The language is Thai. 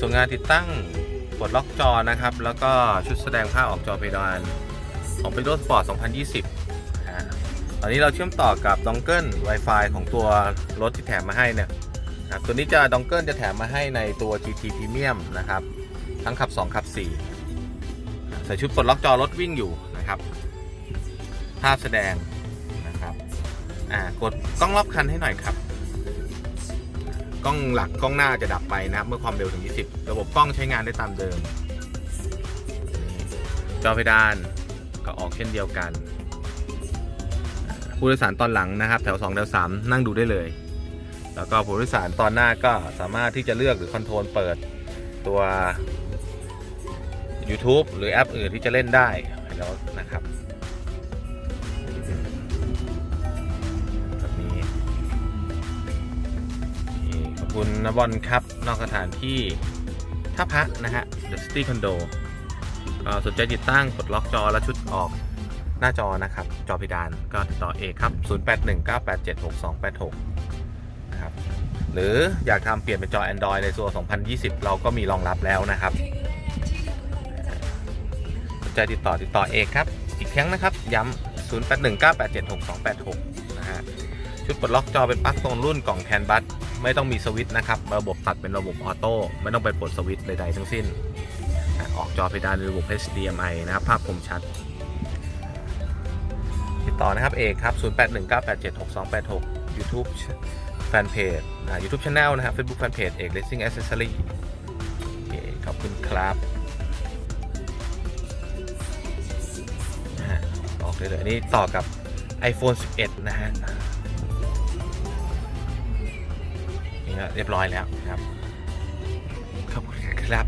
ส่วนงานติดตั้งปลดล็อกจอนะครับ แล้วก็ชุดแสดงภาพออกจอเพดานของ p e d o Sport 2020นะตอนนี้เราเชื่อมต่อกับดองเกิล Wi-Fi ของตัวรถที่แถมมาให้เนี่ยนะตัวนี้จะดองเกิลจะแถมมาให้ในตัว GT Premium นะครับ ทั้งขับ 2 ขับ 4 ใส่ชุดปลดล็อกจอรถวิ่งอยู่นะครับ ภาพแสดงนะครับอ่ากดกล้องรอบคันให้หน่อยครับ กล้องหลักกล้องหน้าจะดับไปนะครับเมื่อความเร็วถึง 20 ระบบกล้องใช้งานได้ตามเดิม จอเพดานก็ออกเช่นเดียวกัน ผู้โดยสารตอนหลังนะครับ แถว 2 แถว 3 นั่งดูได้เลย แล้วก็ผู้โดยสารตอนหน้าก็สามารถที่จะเลือกหรือคอนโทรลเปิดตัว YouTube หรือแอปอื่นที่จะเล่นได้แล้วนะครับ คุณนบอลครับ นอกสถานที่ท่าพระนะฮะ The City Condo ก็สนใจติดตั้งปลดล็อกจอและชุดออกหน้าจอนะครับ จอเพดานก็ติดต่อเอกครับ 0819876286 นะครับ หรืออยากทำเปลี่ยนเป็นจอ Android ในตัว 2020 เราก็มีรองรับแล้วนะครับสนใจติดต่อติดต่อเอกครับ อีกครั้งนะครับ ย้ำ 0819876286 นะฮะ ชุดปลดล็อกจอเป็นปลั๊กตรงรุ่นกล่องแคนบัส ไม่ต้องมีสวิตช์นะครับ ระบบตัดเป็นระบบออโต้ไม่ต้องไปปลดสวิตช์ใดๆทั้งสิ้น ออกจอเพดานในระบบ HDMI นะครับ ภาพคมชัด ติดต่อนะครับเอกครับ 0819876286 YouTube แฟนเพจอ่า YouTube Channel นะครับ Facebook Fanpage เอก Racing Accessory ขอบคุณครับออกเลยเลยอันนี้ต่อกับ iPhone 11 นะฮะ เรียบร้อยแล้วนะครับ ขอบคุณครับ